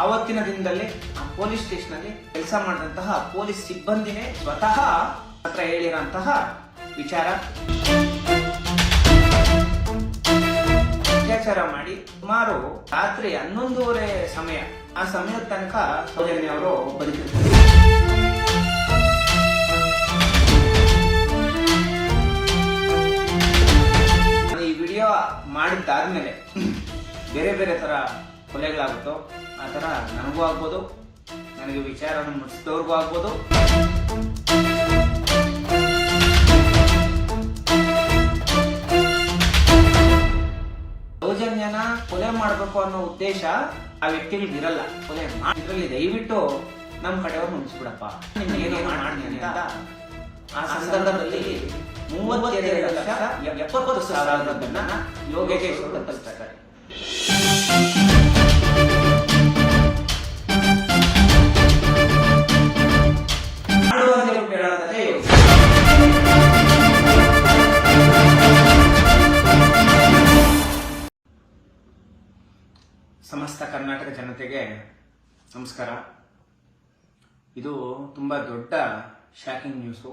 ಆವತ್ತಿನ ದಿನದಲ್ಲಿ ಆ ಪೊಲೀಸ್ ಸ್ಟೇಷನ್ ಅಲ್ಲಿ ಕೆಲಸ ಮಾಡಿದಂತಹ ಪೊಲೀಸ್ ಸಿಬ್ಬಂದಿನೇ ಸ್ವತಃ ಹತ್ರ ಹೇಳಿರೋಂತಹ ವಿಚಾರ. ಅತ್ಯಾಚಾರ ಮಾಡಿ ಸುಮಾರು ರಾತ್ರಿ ಹನ್ನೊಂದೂವರೆ ಸಮಯ, ಆ ಸಮಯದ ತನಕ ಸೌಜನ್ಯ ಅವರು ಬದುಕಿರ್ತಾರೆ ಈ ವಿಡಿಯೋ ಮಾಡಿದ್ದಾದ್ಮೇಲೆ ಬೇರೆ ಬೇರೆ ತರ ಕೊಲೆಗಳಾಗುತ್ತೋ ಆ ಥರ ನನಗೂ ಆಗ್ಬೋದು ನನಗೆ ವಿಚಾರವನ್ನು ಮುಟ್ಟಿಸಿದವ್ರಿಗೂ ಆಗ್ಬೋದು. ಸೌಜನ್ಯನ ಕೊಲೆ ಮಾಡಬೇಕು ಅನ್ನೋ ಉದ್ದೇಶ ಆ ವ್ಯಕ್ತಿಗಳಿಗೆ ಇರಲ್ಲ. ಕೊಲೆ ಮಾಡಿದ್ರಲ್ಲಿ ದಯವಿಟ್ಟು ನಮ್ಮ ಕಡೆಯವ್ರು ಮುಗಿಸ್ಬಿಡಪ್ಪ ಏನೋ ಮಾಡ್ತೀನಿ ಅಂತ. ಆ ಸಂದರ್ಭದಲ್ಲಿ ಮೂವತ್ತೆರಡು ಲಕ್ಷ ಎಪ್ಪತ್ತು ಸಾವಿರದನ್ನ ಯೋಗೇಶ್ ಅವರು ಸಮಸ್ತ ಕರ್ನಾಟಕ ಜನತೆಗೆ ನಮಸ್ಕಾರ. ಇದು ತುಂಬ ದೊಡ್ಡ ಶಾಕಿಂಗ್ ನ್ಯೂಸು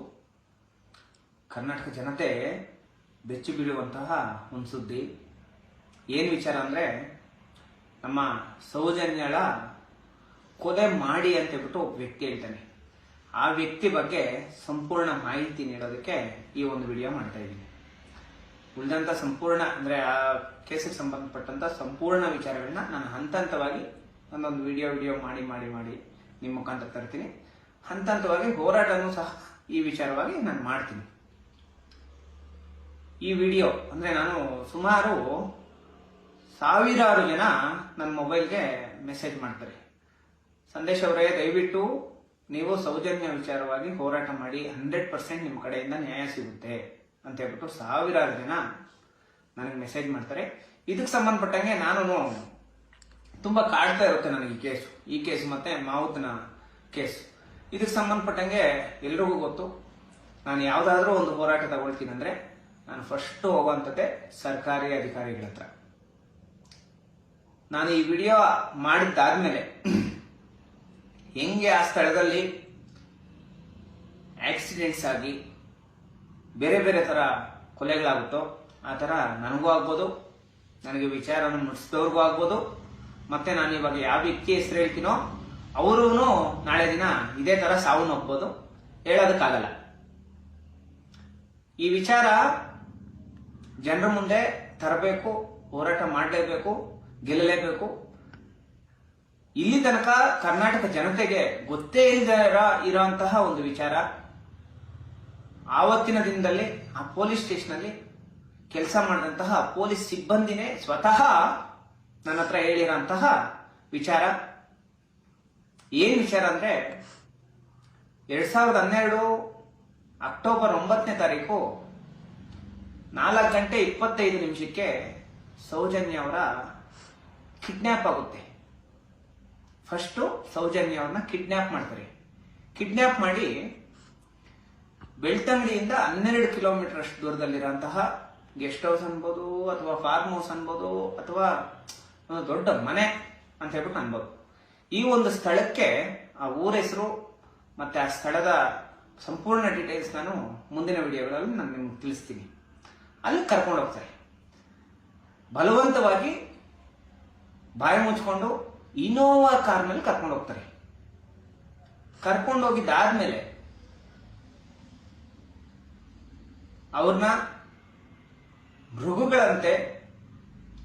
ಕರ್ನಾಟಕ ಜನತೆ ಬೆಚ್ಚಿ ಬೀಳುವಂತಹ ಒಂದು ಸುದ್ದಿ ಏನು ವಿಚಾರ ಅಂದರೆ, ನಮ್ಮ ಸೌಜನ್ಯಳ ಕೊಲೆ ಮಾಡಿ ಅಂತ ಹೇಳ್ಬಿಟ್ಟು ಒಬ್ಬ ವ್ಯಕ್ತಿ ಹೇಳ್ತಾನೆ. ಆ ವ್ಯಕ್ತಿ ಬಗ್ಗೆ ಸಂಪೂರ್ಣ ಮಾಹಿತಿ ನೀಡೋದಕ್ಕೆ ಈ ಒಂದು ವಿಡಿಯೋ ಮಾಡ್ತಾ ಇದ್ದೀನಿ. ಉಳಿದಂತ ಸಂಪೂರ್ಣ, ಅಂದ್ರೆ ಆ ಕೇಸಿಗೆ ಸಂಬಂಧಪಟ್ಟಂತ ಸಂಪೂರ್ಣ ವಿಚಾರಗಳನ್ನ ನಾನು ಹಂತ ಹಂತವಾಗಿ ಒಂದೊಂದು ವಿಡಿಯೋ ವಿಡಿಯೋ ಮಾಡಿ ಮಾಡಿ ಮಾಡಿ ನಿಮ್ಮ ಮುಖಾಂತರ ತರ್ತೀನಿ. ಹಂತ ಹಂತವಾಗಿ ಹೋರಾಟನೂ ಸಹ ಈ ವಿಚಾರವಾಗಿ ನಾನು ಮಾಡ್ತೀನಿ. ಈ ವಿಡಿಯೋ ಅಂದ್ರೆ ನಾನು ಸುಮಾರು ಸಾವಿರಾರು ಜನ ನನ್ನ ಮೊಬೈಲ್ಗೆ ಮೆಸೇಜ್ ಮಾಡ್ತಾರೆ. ಸಂದೇಶ್ ಅವರೇ, ದಯವಿಟ್ಟು ನೀವು ಸೌಜನ್ಯ ವಿಚಾರವಾಗಿ ಹೋರಾಟ ಮಾಡಿ, ಹಂಡ್ರೆಡ್ ಪರ್ಸೆಂಟ್ ನಿಮ್ಮ ಕಡೆಯಿಂದ ನ್ಯಾಯ ಸಿಗುತ್ತೆ. ಅಂತ ಹೇಳ್ಬಿಟ್ಟು ಸಾವಿರಾರು ಜನ ನನಗೆ ಮೆಸೇಜ್ ಮಾಡ್ತಾರೆ. ಇದಕ್ಕೆ ಸಂಬಂಧಪಟ್ಟಂಗೆ ನಾನು ತುಂಬಾ ಕಾಡ್ತಾ ಇರುತ್ತೆ ನನಗೆ ಈ ಕೇಸು ಈ ಕೇಸ್ ಮತ್ತೆ ಮಾವುತನ ಕೇಸ್ ಇದಕ್ಕೆ ಸಂಬಂಧಪಟ್ಟಂಗೆ ಎಲ್ರಿಗೂ ಗೊತ್ತು. ನಾನು ಯಾವ್ದಾದ್ರೂ ಒಂದು ಹೋರಾಟ ತಗೊಳ್ತೀನಿ ಅಂದ್ರೆ ನಾನು ಫಸ್ಟ್ ಹೋಗುವಂಥದ್ದೇ ಸರ್ಕಾರಿ ಅಧಿಕಾರಿಗಳ ಹತ್ರ. ನಾನು ಈ ವಿಡಿಯೋ ಮಾಡಿದ್ದಾದ್ಮೇಲೆ ಹೆಂಗೆ ಆ ಸ್ಥಳದಲ್ಲಿ ಆಕ್ಸಿಡೆಂಟ್ಸ್ ಆಗಿ ಬೇರೆ ಬೇರೆ ತರ ಕೊಲೆಗಳಾಗುತ್ತೋ ಆ ಥರ ನನಗೂ ಆಗ್ಬೋದು, ನನಗೆ ವಿಚಾರವನ್ನು ಮುಟ್ಟಿಸಿದವ್ರಿಗೂ ಆಗ್ಬೋದು, ಮತ್ತೆ ನಾನು ಇವಾಗ ಯಾವ ವ್ಯಕ್ತಿ ಹೆಸರು ಹೇಳ್ತೀನೋ ಅವರು ನಾಳೆ ದಿನ ಇದೇ ತರ ಸಾವು ನೋಗ್ಬೋದು ಹೇಳೋದಕ್ಕಾಗಲ್ಲ. ಈ ವಿಚಾರ ಜನರ ಮುಂದೆ ತರಬೇಕು, ಹೋರಾಟ ಮಾಡಲೇಬೇಕು, ಗೆಲ್ಲಲೇಬೇಕು. ಇಲ್ಲಿ ತನಕ ಕರ್ನಾಟಕ ಜನತೆಗೆ ಗೊತ್ತೇ ಇಲ್ಲದ ಇರೋಂತಹ ಒಂದು ವಿಚಾರ. ಆವತ್ತಿನ ದಿನದಲ್ಲಿ ಆ ಪೊಲೀಸ್ ಸ್ಟೇಷನ್ ಅಲ್ಲಿ ಕೆಲಸ ಮಾಡಿದಂತಹ ಪೊಲೀಸ್ ಸಿಬ್ಬಂದಿನೇ ಸ್ವತಃ ನನ್ನ ಹತ್ರ ಹೇಳಿರೋಂತಹ ವಿಚಾರ. ಏನ್ ವಿಚಾರ ಅಂದ್ರೆ, ಎರಡ್ ಸಾವಿರದ ಹನ್ನೆರಡು ಅಕ್ಟೋಬರ್ ಒಂಬತ್ತನೇ ತಾರೀಕು ನಾಲ್ಕು ಗಂಟೆ ಇಪ್ಪತ್ತೈದು ನಿಮಿಷಕ್ಕೆ ಸೌಜನ್ಯ ಅವರ ಕಿಡ್ನ್ಯಾಪ್ ಆಗುತ್ತೆ. ಫಸ್ಟು ಸೌಜನ್ಯ ಅವ್ರನ್ನ ಕಿಡ್ನ್ಯಾಪ್ ಮಾಡ್ತಾರೆ. ಕಿಡ್ನ್ಯಾಪ್ ಮಾಡಿ ಬೆಳ್ತಂಗಡಿಯಿಂದ ಹನ್ನೆರಡು ಕಿಲೋಮೀಟರ್ ಅಷ್ಟು ದೂರದಲ್ಲಿರುವಂತಹ ಗೆಸ್ಟ್ ಹೌಸ್ ಅನ್ಬೋದು, ಅಥವಾ ಫಾರ್ಮ್ ಹೌಸ್ ಅನ್ಬೋದು, ಅಥವಾ ಒಂದು ದೊಡ್ಡ ಮನೆ ಅಂತ ಹೇಳ್ಬಿಟ್ಟು ಅನ್ಬೋದು. ಈ ಒಂದು ಸ್ಥಳಕ್ಕೆ ಆ ಊರ ಹೆಸರು ಮತ್ತೆ ಆ ಸ್ಥಳದ ಸಂಪೂರ್ಣ ಡೀಟೇಲ್ಸ್ ನಾನು ಮುಂದಿನ ವಿಡಿಯೋಗಳಲ್ಲಿ ನಾನು ನಿಮ್ಗೆ ತಿಳಿಸ್ತೀನಿ. ಅಲ್ಲಿ ಕರ್ಕೊಂಡು ಹೋಗ್ತಾರೆ. ಬಲವಂತವಾಗಿ ಬಾಯಿ ಮುಚ್ಕೊಂಡು ಇನೋವಾ ಕಾರ್ನಲ್ಲಿ ಕರ್ಕೊಂಡು ಹೋಗ್ತಾರೆ. ಕರ್ಕೊಂಡು ಹೋಗಿದ್ದಾದ್ಮೇಲೆ ಅವ್ರನ್ನ ಮೃಗುಗಳಂತೆ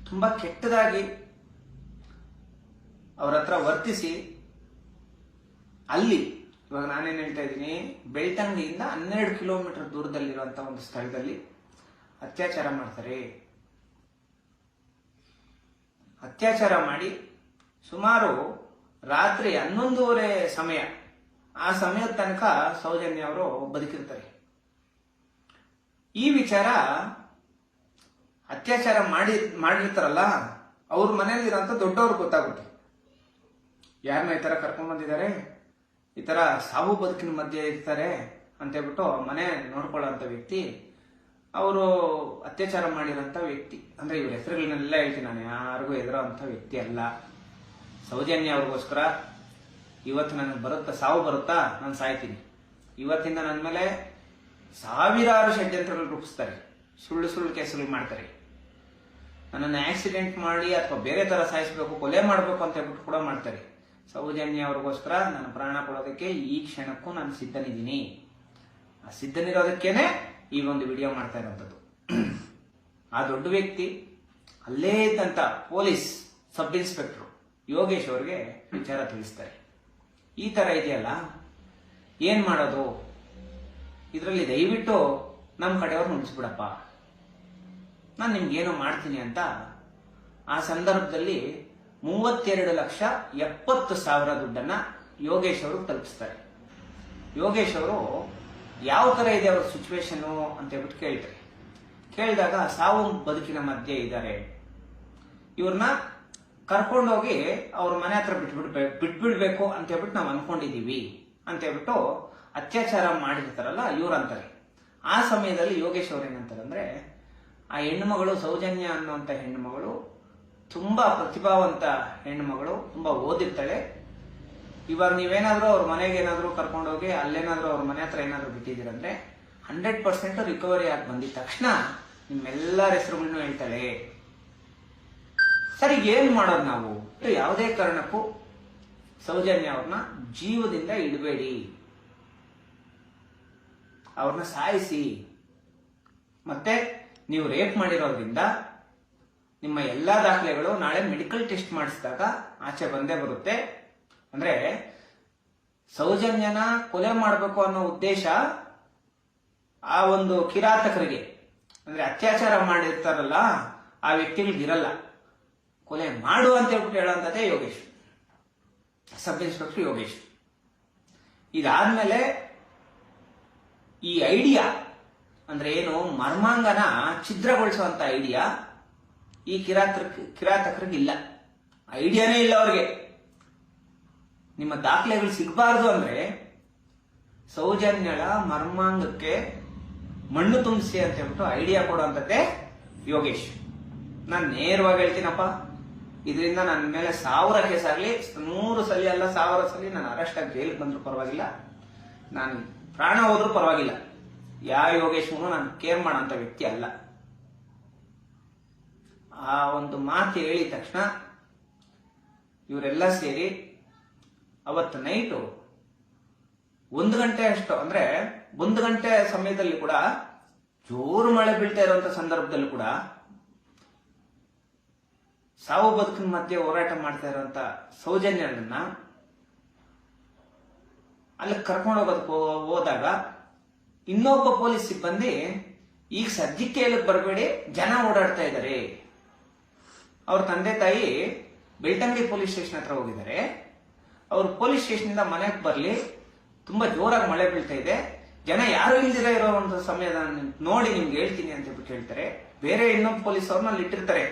ತುಂಬಾ ಕೆಟ್ಟದಾಗಿ ಅವ್ರ ಹತ್ರ ವರ್ತಿಸಿ ಅಲ್ಲಿ, ಇವಾಗ ನಾನೇನು ಹೇಳ್ತಾ ಇದ್ದೀನಿ ಬೆಳ್ತಂಗಡಿಯಿಂದ ಹನ್ನೆರಡು ಕಿಲೋಮೀಟರ್ ದೂರದಲ್ಲಿರುವಂತ ಒಂದು ಸ್ಥಳದಲ್ಲಿ ಅತ್ಯಾಚಾರ ಮಾಡ್ತಾರೆ. ಅತ್ಯಾಚಾರ ಮಾಡಿ ಸುಮಾರು ರಾತ್ರಿ ಹನ್ನೊಂದೂವರೆ ಸಮಯ, ಆ ಸಮಯದ ತನಕ ಸೌಜನ್ಯ ಅವರು ಬದುಕಿರ್ತಾರೆ. ಈ ವಿಚಾರ ಅತ್ಯಾಚಾರ ಮಾಡಿ, ಮಾಡಿರ್ತಾರಲ್ಲ, ಅವ್ರ ಮನೇಲಿರೋಂಥ ದೊಡ್ಡವ್ರಿಗೆ ಗೊತ್ತಾಗುತ್ತೆ. ಯಾರನ್ನ ಈ ತರ ಕರ್ಕೊಂಡ್ ಬಂದಿದ್ದಾರೆ, ಈ ತರ ಸಾವು ಬದುಕಿನ ಮಧ್ಯೆ ಇರ್ತಾರೆ ಅಂತ ಹೇಳ್ಬಿಟ್ಟು ಮನೆ ನೋಡ್ಕೊಳ್ಳೋಂಥ ವ್ಯಕ್ತಿ, ಅವರು ಅತ್ಯಾಚಾರ ಮಾಡಿರೋಂಥ ವ್ಯಕ್ತಿ. ಅಂದ್ರೆ ಇವ್ರ ಹೆಸರುಗಳನ್ನೆಲ್ಲ ಹೇಳ್ತೀನಿ ನಾನು, ಯಾರಿಗೂ ಎದುರೋ ಅಂತ ವ್ಯಕ್ತಿ ಅಲ್ಲ. ಸೌಜನ್ಯ ಅವ್ರಿಗೋಸ್ಕರ ಇವತ್ತು ನನಗೆ ಬರುತ್ತಾ, ಸಾವು ಬರುತ್ತಾ, ನಾನು ಸಾಯ್ತೀನಿ. ಇವತ್ತಿಂದ ನನ್ನ ಮೇಲೆ ಸಾವಿರಾರು ಷಡ್ಯಂತ್ರಗಳು ರೂಪಿಸ್ತಾರೆ. ಸುಳ್ಳು ಸುಳ್ಳು ಕೆಸರು ಮಾಡ್ತಾರೆ. ನನ್ನನ್ನು ಆಕ್ಸಿಡೆಂಟ್ ಮಾಡಿ ಅಥವಾ ಬೇರೆ ತರ ಸಾಯಿಸಬೇಕು, ಕೊಲೆ ಮಾಡಬೇಕು ಅಂತ ಹೇಳ್ಬಿಟ್ಟು ಕೂಡ ಮಾಡ್ತಾರೆ. ಸೌಜನ್ಯ ಅವ್ರಿಗೋಸ್ಕರ ನಾನು ಪ್ರಾಣ ಕೊಡೋದಕ್ಕೆ ಈ ಕ್ಷಣಕ್ಕೂ ನಾನು ಸಿದ್ಧನಿದ್ದೀನಿ. ಆ ಸಿದ್ಧನಿರೋದಕ್ಕೇನೆ ಈ ಒಂದು ವಿಡಿಯೋ ಮಾಡ್ತಾ ಇರೋಂಥದ್ದು. ಆ ದೊಡ್ಡ ವ್ಯಕ್ತಿ, ಅಲ್ಲೇ ಇದ್ದಂತ ಪೊಲೀಸ್ ಸಬ್ ಇನ್ಸ್ಪೆಕ್ಟರ್ ಯೋಗೇಶ್ ಅವ್ರಿಗೆ ವಿಚಾರ ತಿಳಿಸ್ತಾರೆ. ಈ ತರ ಇದೆಯಲ್ಲ? ಏನು ಮಾಡೋದು? ಇದರಲ್ಲಿ ದಯವಿಟ್ಟು ನಮ್ಮ ಕಡೆಯವ್ರು ನುಡಿಸ್ಬಿಡಪ್ಪ. ನಾನು ನಿಮ್ಗೇನೋ ಮಾಡ್ತೀನಿ ಅಂತ ಆ ಸಂದರ್ಭದಲ್ಲಿ ಮೂವತ್ತೆರಡು ಲಕ್ಷ ಎಪ್ಪತ್ತು ಸಾವಿರ ದುಡ್ಡನ್ನ ಯೋಗೇಶ್ ಅವರು ತಲುಪಿಸ್ತಾರೆ. ಯೋಗೇಶ್ ಅವರು ಯಾವ ತರ ಇದೆ ಅವ್ರ ಸಿಚುವೇಶನ್ ಅಂತ ಹೇಳ್ಬಿಟ್ಟು ಕೇಳ್ತಾರೆ. ಕೇಳಿದಾಗ ಸಾವು ಬದುಕಿನ ಮಧ್ಯೆ ಇದ್ದಾರೆ. ಇವ್ರನ್ನ ಕರ್ಕೊಂಡೋಗಿ ಅವ್ರ ಮನೆ ಹತ್ರ ಬಿಟ್ಬಿಡ್ಬೇಕು ಬಿಟ್ಬಿಡ್ಬೇಕು ಅಂತ ಹೇಳ್ಬಿಟ್ಟು ನಾವು ಅನ್ಕೊಂಡಿದೀವಿ ಅಂತ ಹೇಳ್ಬಿಟ್ಟು ಅತ್ಯಾಚಾರ ಮಾಡಿರ್ತಾರಲ್ಲ ಇವ್ರು ಅಂತಾರೆ ಆ ಸಮಯದಲ್ಲಿ ಯೋಗೇಶ್ ಅವ್ರು ಏನಂತಾರೆ ಅಂದ್ರೆ ಆ ಹೆಣ್ಣುಮಗಳು ಸೌಜನ್ಯ ಅನ್ನುವಂತ ಹೆಣ್ಣುಮಗಳು, ತುಂಬಾ ಪ್ರತಿಭಾವಂತ ಹೆಣ್ಣುಮಗಳು, ತುಂಬಾ ಓದಿರ್ತಾಳೆ. ಇವಾಗ ನೀವೇನಾದ್ರೂ ಅವ್ರ ಮನೆಗೆ ಏನಾದ್ರೂ ಕರ್ಕೊಂಡೋಗಿ, ಅಲ್ಲೇನಾದ್ರೂ ಅವ್ರ ಮನೆ ಹತ್ರ ಏನಾದರೂ ಬಿಟ್ಟಿದ್ದೀರಂದ್ರೆ, ಹಂಡ್ರೆಡ್ ಪರ್ಸೆಂಟ್ ರಿಕವರಿ ಆಗಿ ಬಂದಿದ ತಕ್ಷಣ ನಿಮ್ಮೆಲ್ಲರ ಹೆಸರುಗಳನ್ನು ಹೇಳ್ತಾಳೆ. ಸರಿ, ಏನ್ ಮಾಡೋದು ನಾವು? ಯಾವುದೇ ಕಾರಣಕ್ಕೂ ಸೌಜನ್ಯ ಅವ್ರನ್ನ ಜೀವದಿಂದ ಇಡಬೇಡಿ. ಅವ್ರನ್ನ ಸಾಯಿಸಿ. ಮತ್ತೆ ನೀವು ರೇಪ್ ಮಾಡಿರೋದ್ರಿಂದ ನಿಮ್ಮ ಎಲ್ಲಾ ದಾಖಲೆಗಳು ನಾಳೆ ಮೆಡಿಕಲ್ ಟೆಸ್ಟ್ ಮಾಡಿಸಿದಾಗ ಆಚೆ ಬಂದೇ ಬರುತ್ತೆ. ಅಂದ್ರೆ ಸೌಜನ್ಯನ ಕೊಲೆ ಮಾಡಬೇಕು ಅನ್ನೋ ಉದ್ದೇಶ ಆ ಒಂದು ಕಿರಾತಕರಿಗೆ. ಅಂದ್ರೆ ಅತ್ಯಾಚಾರ ಮಾಡಿರ್ತಾರಲ್ಲ, ಆ ವ್ಯಕ್ತಿಗಳಿಗಿರಲ್ಲ. ಕೊಲೆ ಮಾಡು ಅಂತ ಹೇಳ್ಬಿಟ್ಟು ಹೇಳೋಂಥದ್ದೇ ಯೋಗೇಶ್. Sub inspector Yogesh. ಇದಾದ್ಮೇಲೆ ಈ ಐಡಿಯಾ ಅಂದ್ರೆ ಏನು ಮರ್ಮಾಂಗನ ಛಿದ್ರಗೊಳಿಸುವಂತ ಐಡಿಯಾ ಈ ಕಿರಾತಕ ಕಿರಾತಕರಿಗೆ ಇಲ್ಲ ಐಡಿಯಾನೇ ಇಲ್ಲ ಅವ್ರಿಗೆ. ನಿಮ್ಮ ದಾಖಲೆಗಳು ಸಿಗಬಾರ್ದು ಅಂದ್ರೆ ಸೌಜನ್ಯಳ ಮರ್ಮಾಂಗಕ್ಕೆ ಮಣ್ಣು ತುಂಬಿಸಿ ಅಂತ ಹೇಳ್ಬಿಟ್ಟು ಐಡಿಯಾ ಕೊಡುವಂಥದ್ದೇ ಯೋಗೇಶ್. ನಾನು ನೇರವಾಗಿ ಹೇಳ್ತೀನಪ್ಪ. ಇದರಿಂದ ನನ್ನ ಮೇಲೆ ಸಾವಿರ ಕೇಸ್ ಆಗಲಿ, ನೂರು ಸಲ ಅಲ್ಲ, ಸಾವಿರ ಸಲ ನಾನು ಅರೆಸ್ಟ್ ಆಗಿ ಜೈಲಿಗೆ ಬಂದರೂ ಪರವಾಗಿಲ್ಲ. ನಾನು ಪ್ರಾಣ ಹೋದ್ರೂ ಪರವಾಗಿಲ್ಲ. ಯಾವ ಯೋಗೇಶ್ವನು ನಾನು ಕೇರ್ ಮಾಡೋಂಥ ವ್ಯಕ್ತಿ ಅಲ್ಲ. ಆ ಒಂದು ಮಾತು ಹೇಳಿದ ತಕ್ಷಣ ಇವರೆಲ್ಲ ಸೇರಿ ಅವತ್ತು ನೈಟು ಒಂದು ಗಂಟೆ ಅಷ್ಟು, ಅಂದ್ರೆ ಒಂದು ಗಂಟೆ ಸಮಯದಲ್ಲಿ ಕೂಡ ಜೋರು ಮಳೆ ಬೀಳ್ತಾ ಇರುವಂತ ಸಂದರ್ಭದಲ್ಲಿ ಕೂಡ ಸಾವು ಬದುಕಿನ ಮಧ್ಯೆ ಹೋರಾಟ ಮಾಡ್ತಾ ಇರುವಂತ ಸೌಜನ್ಯರನ್ನ ಅಲ್ಲಿ ಕರ್ಕೊಂಡು ಹೋಗೋದಕ್ಕೆ ಹೋದಾಗ ಇನ್ನೊಬ್ಬ ಪೊಲೀಸ್ ಸಿಬ್ಬಂದಿ, ಈಗ ಸದ್ಯಕ್ಕೆ ಹೇಳಕ್ ಬರಬೇಡಿ, ಜನ ಓಡಾಡ್ತಾ ಇದ್ದಾರೆ ಅವ್ರ ತಂದೆ ತಾಯಿ ಬೆಳ್ತಂಗಡಿ ಪೊಲೀಸ್ ಸ್ಟೇಷನ್ ಹತ್ರ ಹೋಗಿದ್ದಾರೆ. ಅವ್ರು ಪೊಲೀಸ್ ಸ್ಟೇಷನ್ ಇಂದ ಮನೆಗೆ ಬರಲಿ, ತುಂಬಾ ಜೋರಾಗಿ ಮಳೆ ಬೀಳ್ತಾ ಇದೆ. ಜನ ಯಾರು ಇಲ್ದಿರ ಇರೋ ಒಂದು ಸಮಯದ ನೋಡಿ ನಿಮ್ಗೆ ಹೇಳ್ತೀನಿ ಅಂತ ಹೇಳ್ಬಿಟ್ಟು ಹೇಳ್ತಾರೆ. ಬೇರೆ ಇನ್ನೊಂದು ಪೊಲೀಸ್ ಅವ್ರನ್ನ ಇಟ್ಟಿರ್ತಾರೆ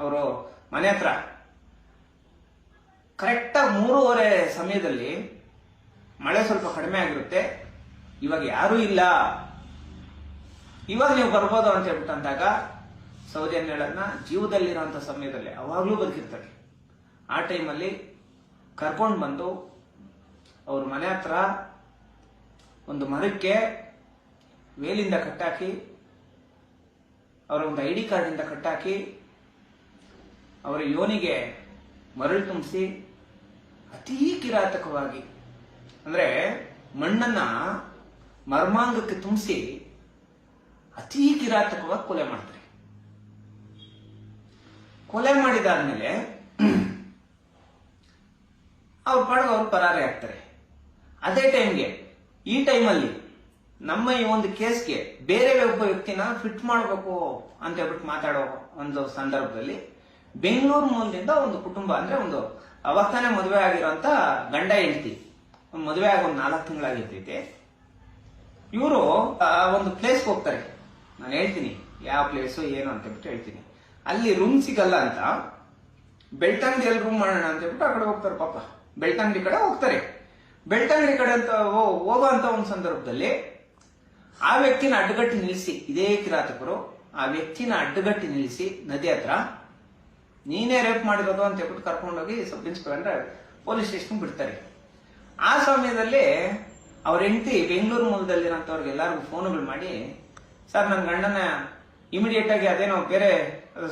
ಅವರು ಮನೆ ಹತ್ರ. ಕರೆಕ್ಟಾಗಿ ಮೂರುವರೆ ಸಮಯದಲ್ಲಿ ಮಳೆ ಸ್ವಲ್ಪ ಕಡಿಮೆ ಆಗಿರುತ್ತೆ. ಇವಾಗ ಯಾರೂ ಇಲ್ಲ. ಇವಾಗ ನೀವು ಬರ್ಬೋದು ಅಂತ ಹೇಳ್ಬಿಟ್ಟು ಅಂದಾಗ ಸೌಜನ್ಯಗಳನ್ನ ಜೀವದಲ್ಲಿರುವಂತ ಸಮಯದಲ್ಲಿ, ಅವಾಗ್ಲೂ ಬದುಕಿರ್ತಾರೆ ಆ ಟೈಮಲ್ಲಿ ಕರ್ಕೊಂಡು ಬಂದು ಅವ್ರ ಮನೆ ಹತ್ರ ಒಂದು ಮರಕ್ಕೆ ವೇಲಿಂದ ಕಟ್ಟಾಕಿ ಅವರ ಒಂದು ಐ ಡಿ ಕಾರ್ಡಿಂದ ಕಟ್ಟಾಕಿ, ಅವರ ಯೋನಿಗೆ ಮರಳು ತುಂಬಿಸಿ ಅತೀ ಕಿರಾತಕವಾಗಿ ಅಂದ್ರೆ ಮಣ್ಣನ್ನ ಮರ್ಮಾಂಗಕ್ಕೆ ತುಂಬಿಸಿ ಅತಿ ಕಿರಾತಕವಾಗಿ ಕೊಲೆ ಮಾಡ್ತಾರೆ. ಕೊಲೆ ಮಾಡಿದಾದ್ಮೇಲೆ ಅವ್ರ ಪಾಡಿಗೆ ಅವ್ರು ಪರಾರಿ ಆಗ್ತಾರೆ. ಅದೇ ಟೈಮ್ಗೆ ಈ ಟೈಮಲ್ಲಿ ನಮ್ಮ ಈ ಒಂದು ಕೇಸ್ಗೆ ಬೇರೆ ಒಬ್ಬ ವ್ಯಕ್ತಿನ ಫಿಟ್ ಮಾಡಬೇಕು ಅಂತ ಹೇಳ್ಬಿಟ್ಟು ಮಾತಾಡೋ ಒಂದು ಸಂದರ್ಭದಲ್ಲಿ ಬೆಂಗಳೂರು ಮೂಲದಿಂದ ಒಂದು ಕುಟುಂಬ ಅಂದ್ರೆ ಒಂದು ಅವಸ್ಥಾನೆ ಮದುವೆ ಆಗಿರೋಂತ ಗಂಡ ಹೆಂಡತಿ ಮದುವೆ ಆಗ ಒಂದು ನಾಲ್ಕು ತಿಂಗಳಾಗಿರ್ತೈತೆ. ಇವರು ಒಂದು ಪ್ಲೇಸ್ಗೆ ಹೋಗ್ತಾರೆ. ನಾನು ಹೇಳ್ತೀನಿ, ಯಾವ ಪ್ಲೇಸು ಏನು ಅಂತ ಹೇಳ್ಬಿಟ್ಟು ಹೇಳ್ತೀನಿ. ಅಲ್ಲಿ ರೂಮ್ ಸಿಗಲ್ಲ ಅಂತ ಬೆಳ್ತಂಗಡಿಯಲ್ಲಿ ರೂಮ್ ಮಾಡೋಣ ಅಂತ ಹೇಳ್ಬಿಟ್ಟು ಆ ಕಡೆ ಹೋಗ್ತಾರೆ ಪಾಪ. ಬೆಳ್ತಂಗಡಿ ಕಡೆ ಹೋಗ್ತಾರೆ. ಬೆಳ್ತಂಗಡಿ ಕಡೆ ಅಂತ ಹೋಗೋ ಅಂತ ಒಂದು ಸಂದರ್ಭದಲ್ಲಿ ಆ ವ್ಯಕ್ತಿನ ಅಡ್ಡಗಟ್ಟಿ ನಿಲ್ಲಿಸಿ, ಇದೇ ಕಿರಾತಕರು, ಆ ವ್ಯಕ್ತಿನ ಅಡ್ಡಗಟ್ಟಿ ನಿಲ್ಲಿಸಿ, ನದಿ ಹತ್ರ, ನೀನೇ ರೇಪ್ ಮಾಡಿರೋದು ಅಂತ ಹೇಳ್ಬಿಟ್ಟು ಕರ್ಕೊಂಡೋಗಿ ಸಬ್ ಇನ್ಸ್ಪೆಕ್ಟರ್ ಪೊಲೀಸ್ ಸ್ಟೇಷನ್ ಬಿಡ್ತಾರೆ. ಆ ಸಮಯದಲ್ಲಿ ಅವ್ರ ಹೆಂಡತಿ ಬೆಂಗಳೂರು ಮೂಲದಲ್ಲಿರೋಂಥವ್ರಿಗೆ ಎಲ್ಲರಿಗೂ ಫೋನ್ಗಳು ಮಾಡಿ, ಸರ್ ನನ್ನ ಗಂಡನ ಇಮಿಡಿಯೇಟ್ ಆಗಿ ಅದೇನೋ ಬೇರೆ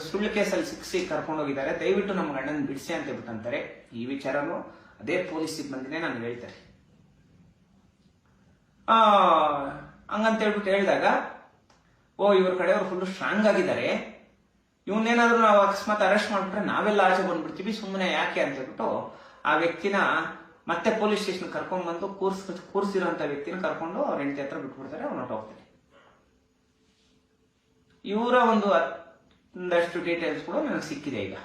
ಸುಳ್ಳು ಕೇಸಲ್ಲಿ ಸಿಕ್ಸಿ ಕರ್ಕೊಂಡು ಹೋಗಿದ್ದಾರೆ, ದಯವಿಟ್ಟು ನಮ್ಮ ಗಂಡನ ಬಿಡಿಸಿ ಅಂತ ಹೇಳ್ಬಿಟ್ಟು ಅಂತಾರೆ ಈ ವಿಚಾರನು ಅದೇ ಪೊಲೀಸ್ ಸಿಬ್ಬಂದಿನೇ ನಾನು ಹೇಳ್ತಾರೆ ಹಂಗಂತ ಹೇಳ್ಬಿಟ್ಟು ಹೇಳಿದಾಗ, ಓ, ಇವ್ರ ಕಡೆಯವ್ರು ಫುಲ್ ಸ್ಟ್ರಾಂಗ್ ಆಗಿದ್ದಾರೆ. ಇವನ್ನೇನಾದ್ರೂ ನಾವು ಅಕಸ್ಮಾತ್ ಅರೆಸ್ಟ್ ಮಾಡ್ಬಿಟ್ರೆ ನಾವೆಲ್ಲ ಆಚೆ ಬಂದ್ಬಿಡ್ತೀವಿ ಸುಮ್ಮನೆ ಯಾಕೆ? ಅಂತ ಹೇಳ್ಬಿಟ್ಟು ಆ ವ್ಯಕ್ತಿನ ಮತ್ತೆ ಪೊಲೀಸ್ ಸ್ಟೇಷನ್ ಕರ್ಕೊಂಡ್ ಬಂದು ಕೂರ್ಸ್ ಕೂರ್ಸಿರೋಂಥ ವ್ಯಕ್ತಿನ ಕರ್ಕೊಂಡು ಅವ್ರ ಹೆಂಡತಿ ಹತ್ರ ಬಿಟ್ಬಿಡ್ತಾರೆ ಅವ್ನು ಹೋಗ್ತಾರೆ. ಇವರ ಒಂದು ಒಂದಷ್ಟು ಡೀಟೇಲ್ಸ್ ಕೂಡ ನನಗೆ ಸಿಕ್ಕಿದೆ ಈಗ.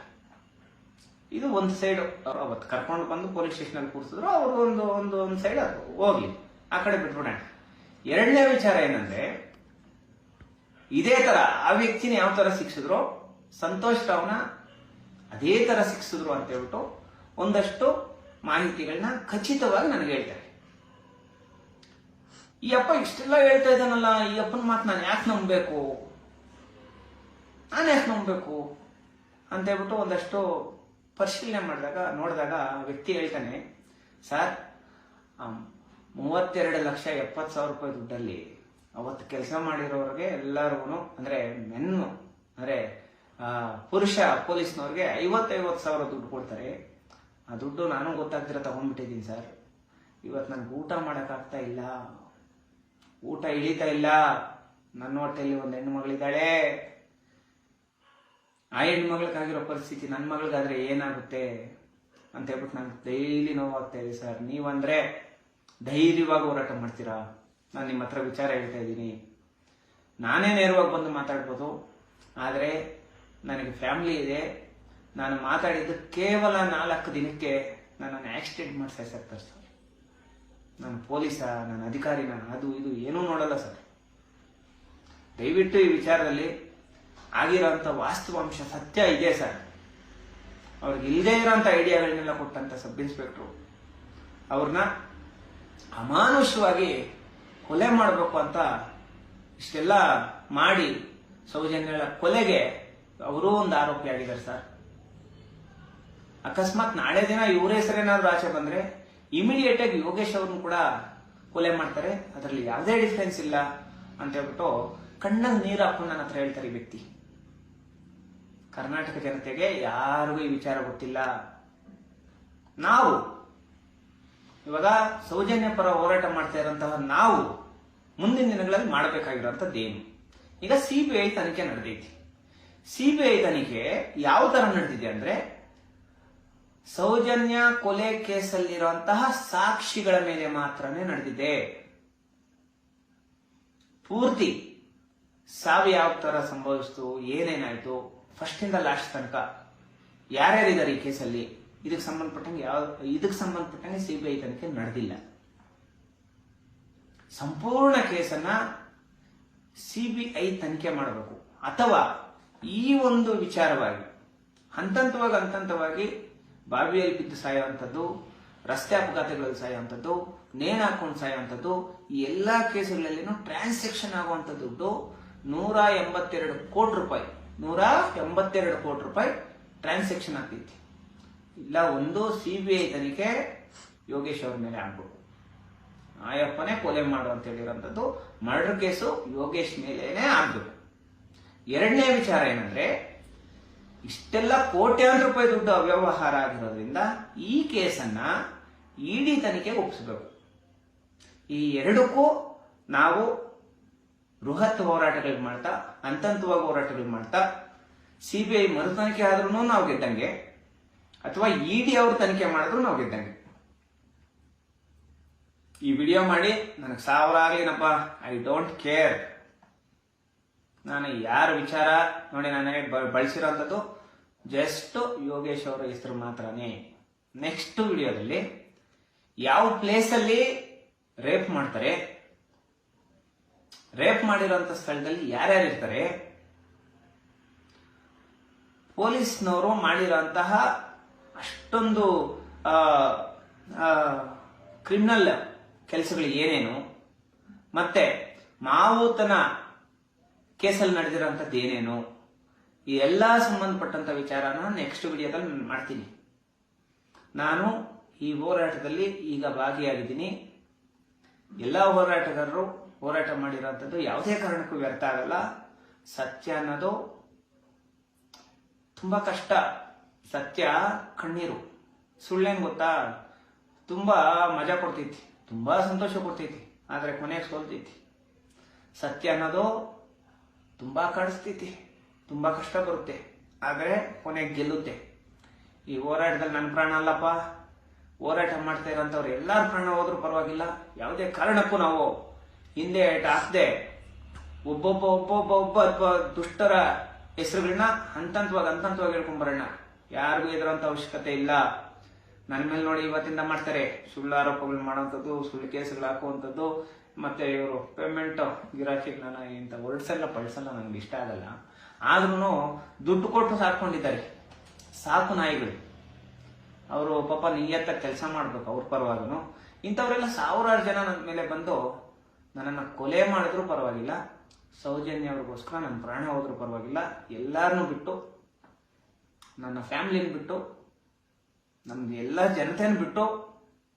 ಇದು ಒಂದು ಸೈಡ್ ಅವತ್ತು ಕರ್ಕೊಂಡು ಬಂದು ಪೊಲೀಸ್ ಸ್ಟೇಷನ್ ಅಲ್ಲಿ ಕೂರಿಸಿದ್ರು, ಅವರು ಒಂದು ಒಂದು ಒಂದು ಸೈಡ್ ಹೋಗ್ಲಿ. ಆ ಕಡೆ ಬಿಟ್ಬಿಡೋಣ. ಎರಡನೇ ವಿಚಾರ ಏನಂದ್ರೆ, ಇದೇ ತರ ಆ ವ್ಯಕ್ತಿನ ಯಾವ ತರ ಶಿಕ್ಷಿದ್ರು ಸಂತೋಷ್ ರಾವ್ನ ಅದೇ ತರ ಶಿಕ್ಷಿದ್ರು ಅಂತ ಹೇಳ್ಬಿಟ್ಟು ಒಂದಷ್ಟು ಮಾಹಿತಿಗಳನ್ನ ಖಚಿತವಾಗಿ ನನಗೆ ಹೇಳ್ತಾರೆ. ಈ ಅಪ್ಪ ಇಷ್ಟೆಲ್ಲ ಹೇಳ್ತಾ ಇದ್ದಾನಲ್ಲ, ಈ ಅಪ್ಪನ ಮಾತು ನಾನು ಯಾಕೆ ನಂಬಬೇಕು? ನಾನು ಯಾಕೆ ನಂಬಬೇಕು? ಅಂತ ಹೇಳ್ಬಿಟ್ಟು ಒಂದಷ್ಟು ಪರಿಶೀಲನೆ ಮಾಡಿದಾಗ, ನೋಡಿದಾಗ ವ್ಯಕ್ತಿ ಹೇಳ್ತಾನೆ, ಸರ್ ಮೂವತ್ತೆರಡು ಲಕ್ಷ ಎಪ್ಪತ್ತು ಸಾವಿರ ರೂಪಾಯಿ ದುಡ್ಡಲ್ಲಿ ಅವತ್ತು ಕೆಲಸ ಮಾಡಿರೋರಿಗೆ ಎಲ್ಲರಿಗೂ ಅಂದರೆ ಮೆನ್ನು, ಅಂದರೆ ಪುರುಷ ಪೊಲೀಸ್ನವ್ರಿಗೆ ಐವತ್ತೈವತ್ತು ಸಾವಿರ ದುಡ್ಡು ಕೊಡ್ತಾರೆ. ಆ ದುಡ್ಡು ನಾನು ಗೊತ್ತಾಗ್ತಿರ ತಗೊಂಡ್ಬಿಟ್ಟಿದ್ದೀನಿ ಸರ್. ಇವತ್ತು ನನಗೆ ಊಟ ಮಾಡೋಕ್ಕಾಗ್ತಾ ಇಲ್ಲ. ಊಟ ಇಳಿತಾ ಇಲ್ಲ. ನನ್ನ ಹೊಟ್ಟೆಯಲ್ಲಿ ಒಂದು ಹೆಣ್ಣು ಮಗಳಿದ್ದಾಳೆ. ಆ ಹೆಣ್ಣು ಮಗಳಿಗಾಗಿರೋ ಪರಿಸ್ಥಿತಿ ನನ್ನ ಮಗಳಿಗಾದ್ರೆ ಏನಾಗುತ್ತೆ ಅಂತ ಹೇಳ್ಬಿಟ್ಟು ನಂಗೆ ಡೈಲಿ ನೋವಾಗ್ತಾ ಇದೆ ಸರ್. ನೀವಂದ್ರೆ ಧೈರ್ಯವಾಗಿ ಹೋರಾಟ ಮಾಡ್ತೀರಾ? ನಾನು ನಿಮ್ಮ ಹತ್ರ ವಿಚಾರ ಹೇಳ್ತಾ ಇದ್ದೀನಿ. ನಾನೇ ನೇರವಾಗಿ ಬಂದು ಮಾತಾಡ್ಬೋದು. ಆದರೆ ನನಗೆ ಫ್ಯಾಮಿಲಿ ಇದೆ. ನಾನು ಮಾತಾಡಿದ್ದು ಕೇವಲ ನಾಲ್ಕು ದಿನಕ್ಕೆ ನನ್ನನ್ನು ಆಕ್ಸಿಡೆಂಟ್ ಮಾಡಿ ಸರ್ ಸರ್. ನಾನು ಪೊಲೀಸ ನಾನು ಅಧಿಕಾರಿನ ಅದು ಇದು ಏನೂ ನೋಡಲ್ಲ ಸರ್. ದಯವಿಟ್ಟು ಈ ವಿಚಾರದಲ್ಲಿ ಆಗಿರೋಂಥ ವಾಸ್ತವಾಂಶ ಸತ್ಯ ಇದೆ ಸರ್. ಅವ್ರಿಗೆ ಇಲ್ಲದೇ ಇರೋಂಥ ಐಡಿಯಾಗಳನ್ನೆಲ್ಲ ಕೊಟ್ಟಂತ ಸಬ್ ಇನ್ಸ್ಪೆಕ್ಟ್ರು ಅವ್ರನ್ನ ಅಮಾನುಷವಾಗಿ ಕೊಲೆ ಮಾಡಬೇಕು ಅಂತ ಇಷ್ಟೆಲ್ಲ ಮಾಡಿ ಸೌಜನ್ಯಗಳ ಕೊಲೆಗೆ ಅವರೂ ಒಂದು ಆರೋಪಿ ಆಗಿದ್ದಾರೆ ಸರ್. ಅಕಸ್ಮಾತ್ ನಾಳೆ ದಿನ ಇವರ ಹೆಸರೇನಾದ್ರೂ ಆಚೆ ಬಂದ್ರೆ ಇಮಿಡಿಯೇಟ್ ಆಗಿ ಯೋಗೇಶ್ ಅವ್ರನ್ನ ಕೂಡ ಕೊಲೆ ಮಾಡ್ತಾರೆ. ಅದರಲ್ಲಿ ಯಾವುದೇ ಡಿಫ್ರೆನ್ಸ್ ಇಲ್ಲ ಅಂತ ಹೇಳ್ಬಿಟ್ಟು ಕಣ್ಣಲ್ಲಿ ನೀರು ಹಾಕೊಂಡು ನನ್ನ ಹತ್ರ ಹೇಳ್ತಾರೆ ಈ ವ್ಯಕ್ತಿ. ಕರ್ನಾಟಕ ಜನತೆಗೆ ಯಾರಿಗೂ ಈ ವಿಚಾರ ಗೊತ್ತಿಲ್ಲ. ನಾವು ಇವಾಗ ಸೌಜನ್ಯ ಪರ ಹೋರಾಟ ಮಾಡ್ತಾ ಇರೋಂತಹ ನಾವು ಮುಂದಿನ ದಿನಗಳಲ್ಲಿ ಮಾಡಬೇಕಾಗಿರೋಂಥದ್ದು ಏನು? ಈಗ ಸಿಬಿಐ ತನಿಖೆ ನಡೆದೈತಿ. ಸಿಬಿಐ ತನಿಖೆ ಯಾವ ತರ ನಡೆದಿದೆ ಅಂದ್ರೆ ಸೌಜನ್ಯ ಕೊಲೆ ಕೇಸಲ್ಲಿರುವಂತಹ ಸಾಕ್ಷಿಗಳ ಮೇಲೆ ಮಾತ್ರನೇ ನಡೆದಿದೆ. ಪೂರ್ತಿ ಸಾವು ಯಾವ ತರ ಸಂಭವಿಸ್ತು, ಏನೇನಾಯ್ತು ಫಸ್ಟ್ ಇಂದ ಲಾಸ್ಟ್ ತನಕ ಯಾರ್ಯಾರಿದ್ದಾರೆ ಈ ಕೇಸಲ್ಲಿ? ಇದಕ್ಕೆ ಸಂಬಂಧಪಟ್ಟಂಗೆ ಯಾವ, ಇದಕ್ಕೆ ಸಂಬಂಧಪಟ್ಟಂಗೆ ಸಿಬಿಐ ತನಿಖೆ ನಡೆದಿಲ್ಲ. ಸಂಪೂರ್ಣ ಕೇಸನ್ನ ಸಿಬಿಐ ತನಿಖೆ ಮಾಡಬೇಕು. ಅಥವಾ ಈ ಒಂದು ವಿಚಾರವಾಗಿ ಹಂತ ಹಂತವಾಗಿ ಹಂತ ಹಂತವಾಗಿ ಬಾವಿಯಲ್ಲಿ ಬಿದ್ದು ಸಾಯುವಂಥದ್ದು, ರಸ್ತೆ ಅಪಘಾತಗಳಲ್ಲಿ ಸಾಯುವಂಥದ್ದು, ನೇಣು ಹಾಕೊಂಡು ಸಾಯುವಂಥದ್ದು, ಈ ಎಲ್ಲ ಕೇಸುಗಳಲ್ಲಿನೂ ಟ್ರಾನ್ಸಾಕ್ಷನ್ ಆಗುವಂಥ ದುಡ್ಡು ನೂರ ಎಂಬತ್ತೆರಡು ಕೋಟಿ ರೂಪಾಯಿ. ನೂರ ಎಂಬತ್ತೆರಡು ಕೋಟಿ ರೂಪಾಯಿ ಟ್ರಾನ್ಸಾಕ್ಷನ್ ಆಗ್ತೈತಿ. ಇಲ್ಲ, ಒಂದು ಸಿಬಿಐ ತನಿಖೆ ಯೋಗೇಶ್ ಅವರ ಮೇಲೆ ಆಗ್ಬೋದು ಆಯಪ್ಪನೇ ಕೊಲೆ ಮಾಡು ಅಂತ ಹೇಳಿರೋಂಥದ್ದು ಮರ್ಡರ್ ಕೇಸು ಯೋಗೇಶ್ ಮೇಲೇನೆ ಆಗ್ಬೇಕು. ಎರಡನೇ ವಿಚಾರ ಏನಂದ್ರೆ ಇಷ್ಟೆಲ್ಲ ಕೋಟ್ಯಾಂತರ ರೂಪಾಯಿ ದುಡ್ಡು ಅವ್ಯವಹಾರ ಆಗಿರೋದ್ರಿಂದ ಈ ಕೇಸನ್ನ ಇಡಿ ತನಿಖೆಗೆ ಒಪ್ಪಿಸಬೇಕು. ಈ ಎರಡಕ್ಕೂ ನಾವು ಬೃಹತ್ ಹೋರಾಟಗಳು ಮಾಡ್ತಾ ಹಂತ ಹಂತವಾಗಿ ಹೋರಾಟಗಳು ಮಾಡ್ತಾ, ಸಿಬಿಐ ಮರು ತನಿಖೆ ಆದ್ರೂ ನಾವು ಗೆದ್ದಂಗೆ, ಅಥವಾ ಇ ಡಿ ಅವರು ತನಿಖೆ ಮಾಡಿದ್ರು ನಾವು ಗೆದ್ದಂಗೆ. ಈ ವಿಡಿಯೋ ಮಾಡಿ, ನನಗೆ ಸಾವಿರ ಆಗ್ಲಿನಪ್ಪ. ಐ ಡೋಂಟ್ ಕೇರ್ ನಾನು ಯಾರ ವಿಚಾರ ನೋಡಿ ನಾನು ಬಳಸಿರೋಂಥದ್ದು ಜಸ್ಟ್ ಯೋಗೇಶ್ ಅವರ ಹೆಸರು ಮಾತ್ರನೇ. ನೆಕ್ಸ್ಟ್ ವಿಡಿಯೋದಲ್ಲಿ ಯಾವ ಪ್ಲೇಸಲ್ಲಿ ರೇಪ್ ಮಾಡ್ತಾರೆ? ರೇಪ್ ಮಾಡಿರೋಂಥ ಸ್ಥಳದಲ್ಲಿ ಯಾರ್ಯಾರು ಇರ್ತಾರೆ? ಪೊಲೀಸ್ನವರು ಮಾಡಿರೋಂತಹ ಅಷ್ಟೊಂದು ಕ್ರಿಮಿನಲ್ ಕೆಲಸಗಳು ಏನೇನು? ಮತ್ತೆ ಮಾವುತನ ಕೇಸಲ್ಲಿ ನಡೆದಿರೋಂಥದ್ದು ಏನೇನು? ಈ ಎಲ್ಲ ಸಂಬಂಧಪಟ್ಟಂತ ವಿಚಾರನ ನೆಕ್ಸ್ಟ್ ವಿಡಿಯೋದಲ್ಲಿ ನಾನು ಮಾಡ್ತೀನಿ. ನಾನು ಈ ಹೋರಾಟದಲ್ಲಿ ಈಗ ಭಾಗಿಯಾಗಿದ್ದೀನಿ. ಎಲ್ಲ ಹೋರಾಟಗಾರರು ಹೋರಾಟ ಮಾಡಿರೋಂಥದ್ದು ಯಾವುದೇ ಕಾರಣಕ್ಕೂ ವ್ಯರ್ಥ ಆಗಲ್ಲ. ಸತ್ಯ ಅನ್ನೋದು ತುಂಬ ಕಷ್ಟ. ಸತ್ಯ ಕಣ್ಣೀರು. ಸುಳ್ಳೇನ್ ಗೊತ್ತಾ? ತುಂಬಾ ಮಜಾ ಕೊಡ್ತೈತಿ. ತುಂಬಾ ಸಂತೋಷ ಕೊಡ್ತೈತಿ. ಆದರೆ ಕೊನೆಗೆ ಸೋಲ್ತೈತಿ. ಸತ್ಯ ಅನ್ನೋದು ತುಂಬಾ ಕಾಡಿಸ್ತೈತಿ, ತುಂಬಾ ಕಷ್ಟ ಬರುತ್ತೆ. ಆದರೆ ಕೊನೆಗೆ ಗೆಲ್ಲುತ್ತೆ. ಈ ಹೋರಾಟದಲ್ಲಿ ನನ್ನ ಪ್ರಾಣ ಅಲ್ಲಪ್ಪ. ಹೋರಾಟ ಮಾಡ್ತಾ ಇರೋಂಥವ್ರು ಎಲ್ಲಾರು ಪ್ರಾಣ ಹೋದ್ರೂ ಪರವಾಗಿಲ್ಲ. ಯಾವುದೇ ಕಾರಣಕ್ಕೂ ನಾವು ಹಿಂದೆ ಟಾಸ್ದೆ ಒಬ್ಬೊಬ್ಬ ಒಬ್ಬೊಬ್ಬ, ಒಬ್ಬ ಅಥವಾ ದುಷ್ಟರ ಹೆಸರುಗಳನ್ನ ಹಂತಂತವಾಗಿ ಹಂತಂತವಾಗಿ ಹೇಳ್ಕೊಂಬರೋಣ ಯಾರಿಗೂ ಇದರಂತ ಅವಶ್ಯಕತೆ ಇಲ್ಲ. ನನ್ನ ಮೇಲೆ ನೋಡಿ ಇವತ್ತಿಂದ ಮಾಡ್ತಾರೆ. ಸುಳ್ಳು ಆರೋಪಗಳು ಮಾಡುವಂಥದ್ದು, ಸುಳ್ಳು ಕೇಸುಗಳು ಹಾಕುವಂಥದ್ದು. ಮತ್ತೆ ಇವರು ಪೇಮೆಂಟ್ ನಾನು ಇಂಥ ಹೊರಡ್ಸಲ್ಲ ಪಳ್ಸಲ್ಲ ನನಗೆ ಇಷ್ಟ ಆಗಲ್ಲ. ಆದ್ರೂ ದುಡ್ಡು ಕೊಟ್ಟು ಸಾಕೊಂಡಿದ್ದಾರೆ ಸಾಕು ನಾಯಿಗಳು. ಅವರು ಪಾಪ ನಿಯತ್ತ ಕೆಲಸ ಮಾಡ್ಬೇಕು ಅವ್ರ ಪರವಾಗೂ ಇಂಥವರೆಲ್ಲ ಸಾವಿರಾರು ಜನ ನನ್ನ ಮೇಲೆ ಬಂದು ನನ್ನನ್ನು ಕೊಲೆ ಮಾಡಿದ್ರು ಪರವಾಗಿಲ್ಲ. ಸೌಜನ್ಯ ಅವ್ರಿಗೋಸ್ಕರ ನನ್ನ ಪ್ರಾಣ ಹೋದ್ರು ಪರವಾಗಿಲ್ಲ. ಎಲ್ಲಾರನ್ನೂ ಬಿಟ್ಟು ನನ್ನ ಫ್ಯಾಮಿಲಿನ ಬಿಟ್ಟು ನಮ್ದು ಎಲ್ಲ ಜನತೆಯನ್ನು ಬಿಟ್ಟು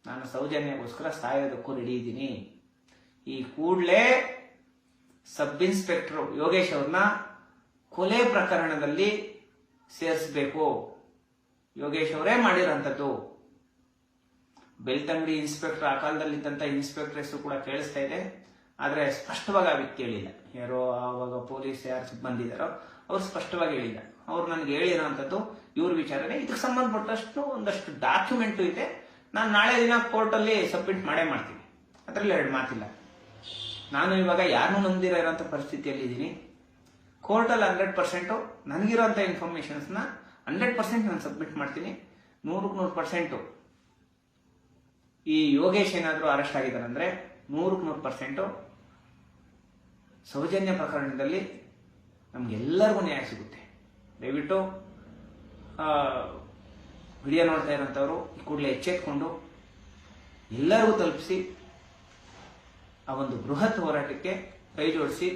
ನಾನು ಸೌಜನ್ಯಗೋಸ್ಕರ ಸಾಯೋದಕ್ಕೂ ರೆಡಿ ಇದ್ದೀನಿ. ಈ ಕೂಡಲೇ ಸಬ್ ಇನ್ಸ್ಪೆಕ್ಟರ್ ಯೋಗೇಶ್ ಅವ್ರನ್ನ ಕೊಲೆ ಪ್ರಕರಣದಲ್ಲಿ ಸೇರಿಸಬೇಕು. ಯೋಗೇಶ್ ಅವರೇ ಮಾಡಿರೋಂಥದ್ದು. ಬೆಳ್ತಂಗಡಿ ಇನ್ಸ್ಪೆಕ್ಟರ್ ಆ ಕಾಲದಲ್ಲಿ ಕಾಲದಲ್ಲಿದ್ದಂಥ ಇನ್ಸ್ಪೆಕ್ಟರ್ ಹೆಸರು ಕೂಡ ಕೇಳಿಸ್ತಾ ಇದೆ. ಆದರೆ ಸ್ಪಷ್ಟವಾಗಿ ಆ ವ್ಯಕ್ತಿ ಹೇಳಿಲ್ಲ. ಯಾರೋ ಆವಾಗ ಪೊಲೀಸ್ ಯಾರು ಬಂದಿದ್ದಾರೋ, ಅವ್ರು ಸ್ಪಷ್ಟವಾಗಿ ಹೇಳಿಲ್ಲ. ಅವ್ರು ನನಗೆ ಹೇಳಿರೋಂಥದ್ದು ಇವ್ರ ವಿಚಾರನೆ. ಇದಕ್ಕೆ ಸಂಬಂಧಪಟ್ಟಷ್ಟು ಒಂದಷ್ಟು ಡಾಕ್ಯುಮೆಂಟ್ ಇದೆ. ನಾನು ನಾಳೆ ದಿನ ಕೋರ್ಟಲ್ಲಿ ಸಬ್ಮಿಟ್ ಮಾಡೇ ಮಾಡ್ತೀನಿ. ಅದರಲ್ಲಿ ಎರಡು ಮಾತಿಲ್ಲ. ನಾನು ಇವಾಗ ಯಾರನ್ನೂ ನಂಬಿದಿರೋ ಇರೋಂಥ ಪರಿಸ್ಥಿತಿಯಲ್ಲಿ ಇದ್ದೀನಿ. ಕೋರ್ಟಲ್ಲಿ ಹಂಡ್ರೆಡ್ ಪರ್ಸೆಂಟು ನನಗಿರೋಂಥ ಇನ್ಫಾರ್ಮೇಶನ್ಸ್ನ ಹಂಡ್ರೆಡ್ ಪರ್ಸೆಂಟ್ ನಾನು ಸಬ್ಮಿಟ್ ಮಾಡ್ತೀನಿ. ನೂರಕ್ಕೆ ನೂರು ಪರ್ಸೆಂಟು ಈ ಯೋಗೇಶ್ ಏನಾದರೂ ಅರೆಸ್ಟ್ ಆಗಿದ್ದಾರೆ ಅಂದ್ರೆ ನೂರಕ್ಕೆ ನೂರು ಪರ್ಸೆಂಟು ಸೌಜನ್ಯ ಪ್ರಕರಣದಲ್ಲಿ ನಮಗೆಲ್ಲರಿಗೂ ನ್ಯಾಯ ಸಿಗುತ್ತೆ. ದಯವಿಟ್ಟು ವಿಡಿಯೋ ನೋಡ್ತಾ ಇರೋಂಥವ್ರು ಕೂಡಲೇ ಎಚ್ಚೆತ್ಕೊಂಡು ಎಲ್ಲರಿಗೂ ತಲುಪಿಸಿ ಆ ಒಂದು ಬೃಹತ್ ಹೋರಾಟಕ್ಕೆ ಕೈ ಜೋಡಿಸಿ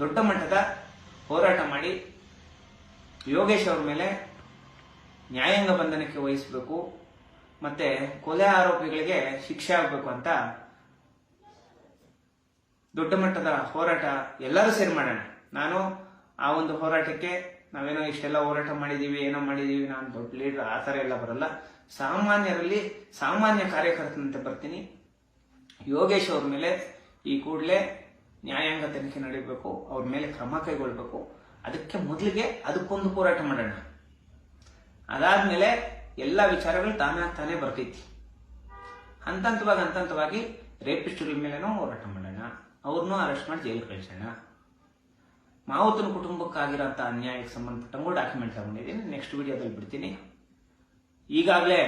ದೊಡ್ಡ ಮಟ್ಟದ ಹೋರಾಟ ಮಾಡಿ ಯೋಗೇಶ್ ಅವ್ರ ಮೇಲೆ ನ್ಯಾಯಾಂಗ ಬಂಧನಕ್ಕೆ ವಹಿಸಬೇಕು, ಮತ್ತೆ ಕೊಲೆ ಆರೋಪಿಗಳಿಗೆ ಶಿಕ್ಷೆ ಆಗಬೇಕು ಅಂತ ದೊಡ್ಡ ಮಟ್ಟದ ಹೋರಾಟ ಎಲ್ಲರೂ ಸೇರಿ ಮಾಡೋಣ. ನಾನು ಆ ಒಂದು ಹೋರಾಟಕ್ಕೆ ನಾವೇನೋ ಇಷ್ಟೆಲ್ಲ ಹೋರಾಟ ಮಾಡಿದೀವಿ, ಏನೋ ಮಾಡಿದೀವಿ, ನಾನು ದೊಡ್ಡ ಲೀಡರ್ ಆ ಥರ ಎಲ್ಲ ಬರಲ್ಲ. ಸಾಮಾನ್ಯರಲ್ಲಿ ಸಾಮಾನ್ಯ ಕಾರ್ಯಕರ್ತನಂತೆ ಬರ್ತೀನಿ. ಯೋಗೇಶ್ ಅವ್ರ ಮೇಲೆ ಈ ಕೂಡಲೇ ನ್ಯಾಯಾಂಗ ತನಿಖೆ ನಡೀಬೇಕು, ಅವ್ರ ಮೇಲೆ ಕ್ರಮ ಕೈಗೊಳ್ಬೇಕು. ಅದಕ್ಕೆ ಮೊದಲಿಗೆ ಅದಕ್ಕೊಂದು ಹೋರಾಟ ಮಾಡೋಣ. ಅದಾದ್ಮೇಲೆ ಎಲ್ಲ ವಿಚಾರಗಳು ತಾನಾಗ ತಾನೇ ಬರ್ತೈತಿ. ಹಂತ ಹಂತವಾಗಿ ಹಂತ ಹಂತವಾಗಿ ರೇಪಿಸ್ಟ್ಗಳ ಮೇಲೆನೂ ಹೋರಾಟ ಮಾಡೋಣ. ಅವ್ರನ್ನೂ ಅರೆಸ್ಟ್ ಮಾಡಿ ಜೈಲು ಕಳಿಸೋಣ. ಮಾವುತನ ಕುಟುಂಬಕ್ಕಾಗಿರೋಂಥ ಅನ್ಯಾಯಕ್ಕೆ ಸಂಬಂಧಪಟ್ಟಂಗೂ ಡಾಕ್ಯುಮೆಂಟ್ ತಗೊಂಡಿದ್ದೀನಿ ನೆಕ್ಸ್ಟ್ ವಿಡಿಯೋದಲ್ಲಿ ಬಿಡ್ತೀನಿ. ಈಗಾಗಲೇ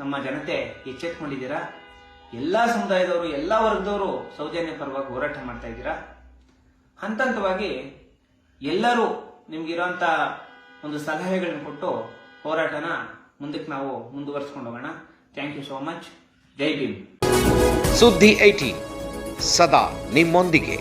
ನಮ್ಮ ಜನತೆ ಎಚ್ಚೆತ್ಕೊಂಡಿದ್ದೀರಾ? ಎಲ್ಲ ಸಮುದಾಯದವರು, ಎಲ್ಲ ವರ್ಗದವರು ಸೌಜನ್ಯ ಪರವಾಗಿ ಹೋರಾಟ ಮಾಡ್ತಾ ಇದ್ದೀರಾ? ಹಂತ ಹಂತವಾಗಿ ಎಲ್ಲರೂ ನಿಮ್ಗಿರೋಂಥ ಒಂದು ಸಲಹೆಗಳನ್ನ ಕೊಟ್ಟು ಹೋರಾಟನ ಮುಂದಕ್ಕೆ ನಾವು ಮುಂದುವರಿಸ್ಕೊಂಡು ಹೋಗೋಣ. ಥ್ಯಾಂಕ್ ಯು ಸೋ ಮಚ್ ಜೈ ಭೀಮ್. ಸುದ್ದಿ ಐಟಿ ಸದಾ ನಿಮ್ಮೊಂದಿಗೆ.